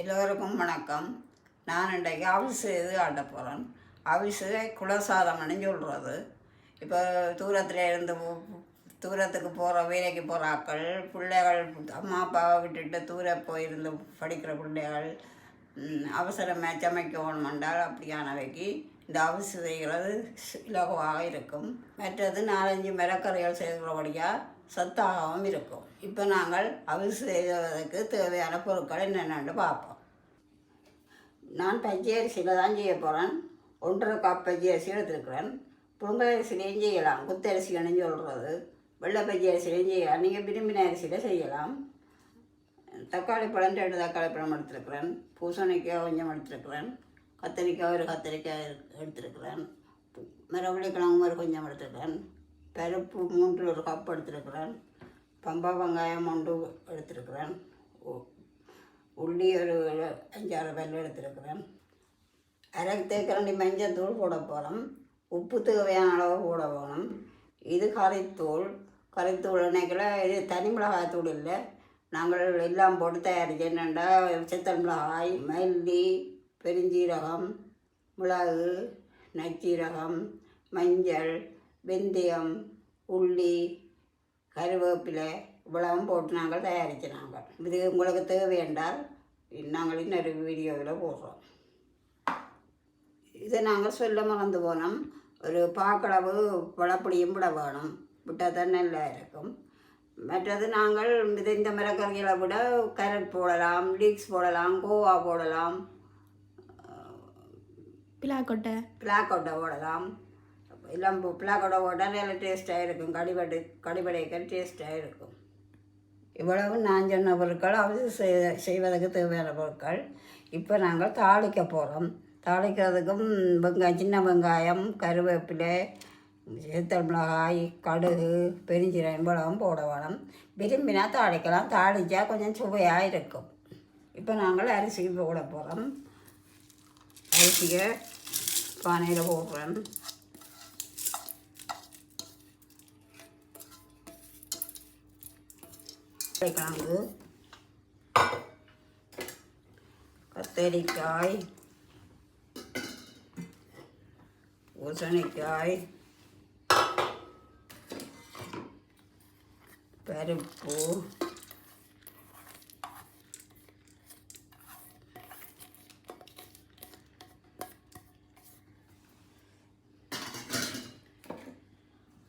எல்லோருக்கும் வணக்கம். நான் இன்றைக்கு அவிசு இது ஆட்ட போகிறேன் அவிசு குலசாதம்னு சொல்கிறது இப்போ தூரத்தில் இருந்து தூரத்துக்கு போகிற வேலைக்கு போகிறாக்கள் பிள்ளைகள் அம்மா அப்பாவை விட்டுட்டு தூர போயிருந்து படிக்கிற பிள்ளைகள் அவசரம் அவசரமாக சமைக்கணும் என்றால் அப்படியானவைக்கு இந்த அவிசு செய்கிறது இலகுவாக இருக்கும். மற்றது நாலஞ்சு மிளக்கறிகள் செய்கிறபடியாக சத்தாகவும் இருக்கும். இப்போ நாங்கள் அவிசு செய்வதற்கு தேவையான பொருட்கள் என்னென்னு பார்ப்போம். நான் பச்சை அரிசியில் தான் செய்ய போகிறேன் ஒன்றரை கப் பச்சை அரிசி எடுத்துருக்குறேன். புழுங்கல் அரிசிலையும் செய்யலாம். குத்தரிசின்னு சொல்கிறது வெள்ளை பச்சை அரிசிலையும் செய்யலாம். நீங்கள் விரும்பின அரிசியில் செய்யலாம். தக்காளி பழம் ரெண்டு தக்காளி பழம் எடுத்துருக்குறேன். பூசணிக்காய் கொஞ்சம் எடுத்துருக்குறேன். கத்திரிக்காய் ஒரு கத்திரிக்காய் எடுத்துருக்குறேன். எடுத்துருக்கிறேன் கிழங்கு ஒரு கொஞ்சம் எடுத்துருக்கிறேன். பருப்பு மூன்று ஒரு கப் எடுத்துருக்கிறேன். பம்பா வெங்காயம் ஒன்று எடுத்துருக்கிறேன். உ- உள்ளி ஒரு அஞ்சாறு பல் எடுத்துருக்கிறேன். அரை தேக்கரண்டி மஞ்சள் தூள் போட போகிறோம் உப்பு தேவையான அளவு போட போகணும் இது கறித்தூள். கறித்தூள் நினைக்கல இது தனி மிளகாத்தூள் இல்லை. நாங்கள் எல்லாம் போட்டு தயாரிச்சு என்னென்னா சித்தல் மிளகாய் மல்லி பெருஞ்சீரகம் மிளகு நச்சீரகம் மஞ்சள் வெந்தயம் உள்ளி கருவேப்பிலை இவ்வளவும் போட்டு நாங்கள் தயாரிச்சு நாங்கள். இது உங்களுக்கு தேவையென்றால் நாங்கள் இன்னொரு வீடியோவில் போடுறோம். இதை நாங்கள் சொல்ல மறந்து போனோம். ஒரு பாக்களவு பழப்பொடியும் விட வேணும். விட்டால் தான் நல்லா இருக்கும். மற்றது நாங்கள் இது இந்த மிளகறிகளை விட கேரட் போடலாம் லீக்ஸ் போடலாம் கோவா போடலாம். பிளாக்கொட்டை. பிளாக்கொட்டை போடலாம். எல்லாம் பிளாக்கொட்டை போட்டால் நல்ல டேஸ்ட்டாக இருக்கும் கடிபடை கடிபடைக்க டேஸ்ட்டாக இருக்கும் இவ்வளவு நான் சொன்ன பொருட்கள் அவசியம் செய் செய்வதற்கு தேவையான பொருட்கள். இப்போ நாங்கள் தாளிக்க போகிறோம் தாளிக்கிறதுக்கும் வெங்காயம் சின்ன வெங்காயம் கருவேப்பிலை சேத்தல் மிளகாய் கடுகு பெருஞ்சீரகம் இவ்வளவும் போட வேணும். விரும்பினா தாளிக்கலாம். தாளித்தா கொஞ்சம் சுவையாக இருக்கும். இப்போ நாங்கள் அரிசி போட போகிறோம் அரிசியை பானையில் போடுறேன் கிழங்கு கத்தரிக்காய் பூசணிக்காய் பருப்பு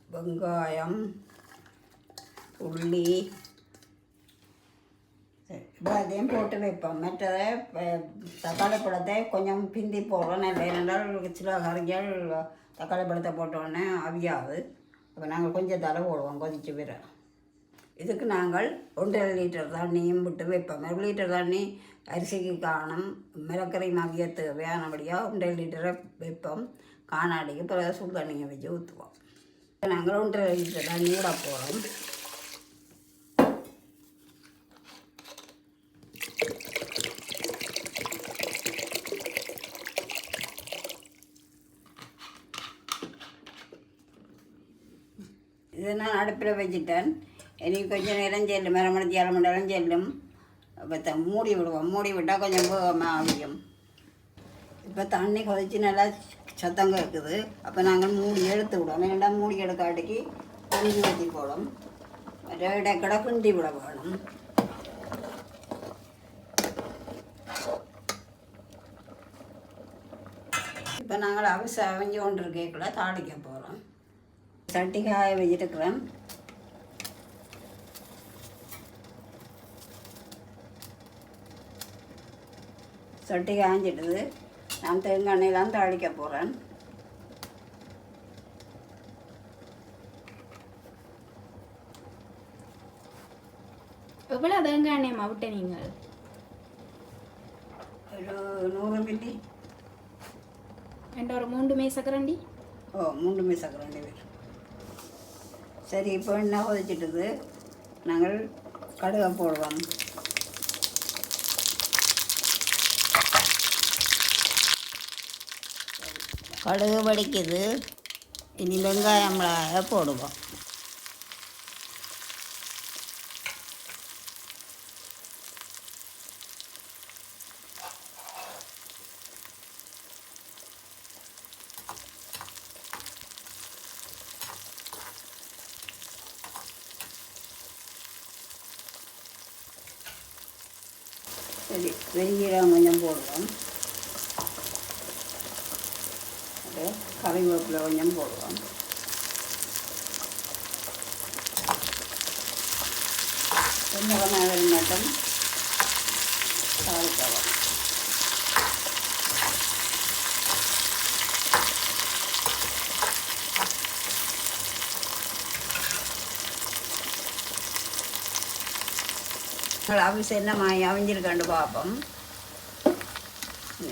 வெங்காயம் உள்ளி அதையும் போட்டு வைப்போம் மற்றதை தக்காளி பழத்தை கொஞ்சம் பிந்தி போடுறோம் நல்ல சில கறிகள் தக்காளி பழத்தை போட்டோடனே அவியாது அப்போ நாங்கள் கொஞ்சம் தலை போடுவோம் கொதிச்சு பிற இதுக்கு நாங்கள் ஒன்றரை லிட்டர் தண்ணியும் விட்டு வைப்போம் ஒரு லிட்டர் தண்ணி அரிசிக்கு காணும் மிளக்கறி மவிய தேவையானபடியாக ஒன்றரை லிட்டரை வைப்போம் காணாடிக்கு பிறகு சுடு தண்ணியை வச்சு ஊற்றுவோம் நாங்கள் ஒன்றரை லிட்டர் தண்ணி விட போகிறோம் இதை நான் அடுப்பில் வச்சுட்டேன். இனி கொஞ்சம் நேரம் செல்லும். மரமணி ஏழு மணி நேரம் செல்லும். இப்போ மூடி விடுவோம். மூடி விட்டால் கொஞ்சம் வேகமாக ஆவியும். இப்போ தண்ணி கொதிச்சு நல்லா சத்தம் கேட்குது அப்போ நாங்கள் மூடி எடுத்து விடுவோம். ஏன்னா மூடி எடுக்காட்டிக்கு குஞ்சு ஊற்றி போடும். இடைக்கடை கிண்டி விட வேணும். இப்போ நாங்கள் அவிச அவிஞ்சு கொண்டு இருக்கேக்குள்ள தாளிக்க போகிறோம் சட்டி காய வச்சிருக்கிறேன் சட்டி காய்ஞ்சிடுது நான் தேங்காய் எண்ணெயெல்லாம் தாளிக்க போகிறேன் எவ்வளோ தேங்காய் எண்ணெய் விட்ட நீங்கள்? ஒரு நூறு மில்லி. என்ற ஒரு மூன்று மேசக்கரண்டி ஓ மூன்று மீசக்கு ரெண்டு பேர் சரி இப்போ என்ன கொதிச்சிட்டுது நாங்கள் கடுகை போடுவோம். கடுகு வடிக்குது. இனி வெங்காயம் மிளகாய போடுவோம். சரி வெஞ்சீரகம் கொஞ்சம் போடுவோம் அது கறிவேப்பிலை கொஞ்சம் போடுவோம் வெங்காயம் மட்டும் தாளிக்கலாம் அவிசை என்ன மாய் அவிஞ்சிருக்காண்டு பார்ப்போம்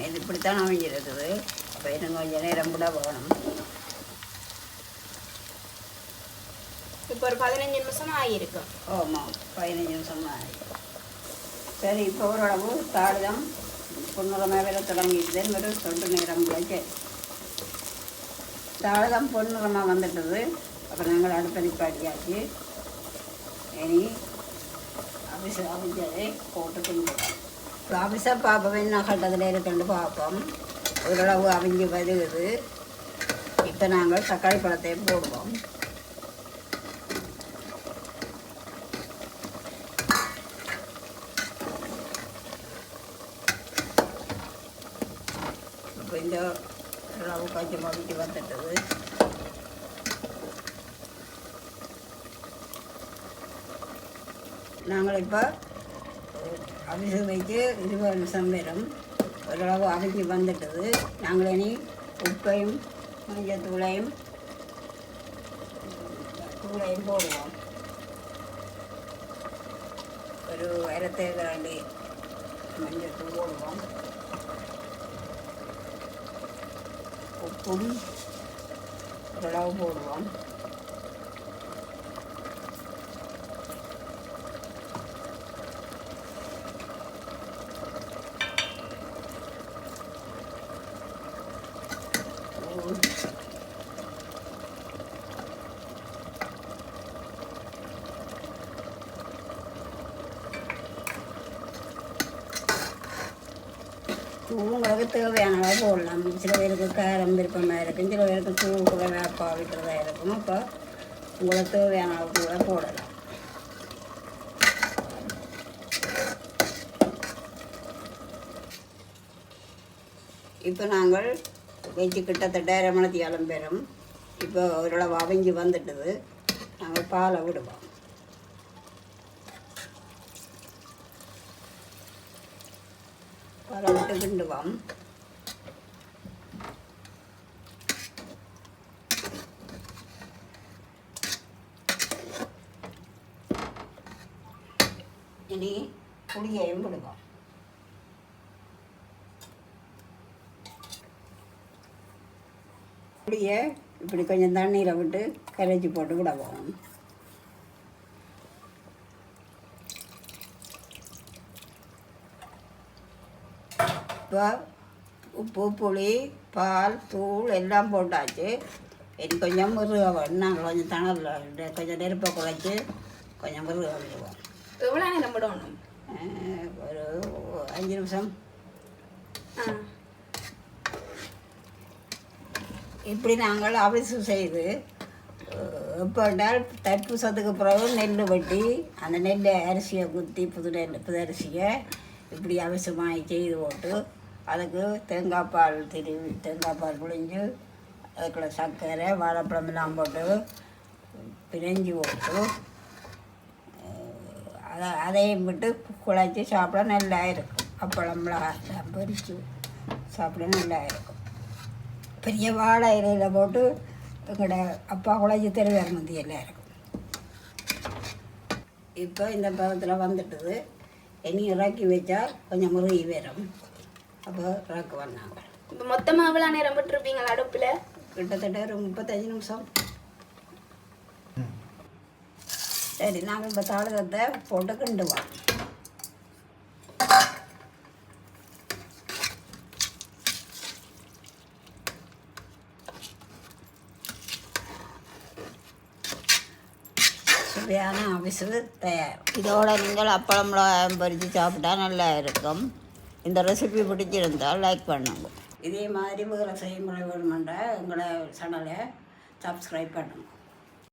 இது இப்படித்தான் அவிஞ்சிருக்குது. அப்போ எனக்கு கொஞ்சம் நேரம் கூட போகணும். இப்போ ஒரு பதினஞ்சு நிமிஷம் ஆகியிருக்கும் ஆமாம் பதினஞ்சு நிமிஷம் ஆகி. சரி இப்போ ஓரளவு தாழ்தம் பொன்னிறமாக வேலை தொடங்கிட்டு ஒரு தொண்டு நேரம் கூட சரி தாழ்தம் பொன்னிறமாக வந்துட்டது. அப்புறம் நாங்கள் அடுத்த நிப்பாட்டியாச்சு. இனி அபிஷ அபிஜதை போட்டு கொண்டுவோம் இப்போ அபிஷ பார்ப்போம் என்ன கட்டத்தில் இருக்குன்னு பார்ப்போம் ஓரளவு அவிஞ்சு வருகுது இப்போ நாங்கள் தக்காளி பழத்தையும் போடுவோம் இப்போ இந்த அளவு கொஞ்சம் அவிஞ்சு வந்துட்டது நாங்கள் இப்போ அவிசு வைத்து இருபது நிமிஷம் வரும் ஓரளவு அவிஞ்சு வந்துட்டது. நாங்கள் இனி உப்பையும் மஞ்சத்தூளையும் தூளையும் போடுவோம். ஒரு அரைத்தேக்கரண்டி மஞ்சள் தூள் போடுவோம். உப்பும் ஓரளவு போடுவோம். உங்களுக்கு தேவையான அளவு போடலாம். சில பேருக்கு காரம் விருப்பமாக இருக்கும். சில பேருக்கு தூள் கூட வேப்பா விட்டுறதா இருக்கும். அப்போ உங்களுக்கு தேவையான அளவு கூட போடலாம். இப்போ நாங்கள் வெஜ்ஜு கிட்டத்தட்ட அரை மணத்தியாலம் பெறும். இப்போ ஓரளவு அவிஞ்சு வந்துட்டுது நாங்கள் பாலை விடுவோம். பாலை விட்டு கிண்டுவோம். இனி புளியையும் விடுவோம். புளியை இப்படி கொஞ்சம் தண்ணீரை விட்டு கரைச்சி போட்டு விடவும் இப்போ உப்பு புளி பால் தூள் எல்லாம் போட்டாச்சு. இனி கொஞ்சம் முருக நாங்கள் கொஞ்சம் தணலில் கொஞ்சம் நெருப்பை குறைச்சி கொஞ்சம் முருக விடுவோம் எவ்வளோ நேரம் விடணும்? ஒரு அஞ்சு நிமிஷம். இப்படி நாங்கள் அவிசு செய்து எப்போண்டால் என்றால் தைப்பூசத்துக்கு பிறகு நெல் வெட்டி அந்த நெல் அரிசியை குத்தி புது நெல் புது அரிசியை இப்படி அவசியமாக செய்து போட்டு அதுக்கு தேங்காய் பால் திருவி தேங்காய் பால் புழிஞ்சு அதுக்குள்ள சர்க்கரை வாழைப்பழம் எல்லாம் போட்டு பிரிஞ்சு போட்டு அதை அதையும் விட்டு குழைச்சி சாப்பிட நல்லா இருக்கும் அப்பளம் மிளகாய் பொரிச்சு சாப்பிட நல்லா இருக்கும் பெரிய வாழை இலையில் போட்டு எங்களோட அப்பா குழச்சி தெருவேற மந்தி எல்லாம் இருக்கும் இப்போ இந்த பதத்தில் வந்துட்டுது. இனி இறக்கி வச்சா கொஞ்சம் முருகி வரும். அப்போ இறக்கு வந்தாங்க. இப்போ மொத்தமாக எவ்வளோ நேரம் விட்டுருப்பீங்களா அடுப்பில்? கிட்டத்தட்ட ஒரு முப்பத்தஞ்சு நிமிஷம். சரி நாங்கள் இப்போ தாளத்தை போட்டு கிண்டுவோம். தேவையான அவிசு தயார் இதோட நீங்கள் அப்பளம் மிளகாயம் பறித்து சாப்பிட்டா நல்லா இருக்கும். இந்த ரெசிபி பிடிச்சிருந்தால் லைக் பண்ணுங்க. இதே மாதிரி வேறு செய்முறை வேணுமெண்டா எங்களை சேனலை சப்ஸ்கிரைப் பண்ணுங்கள்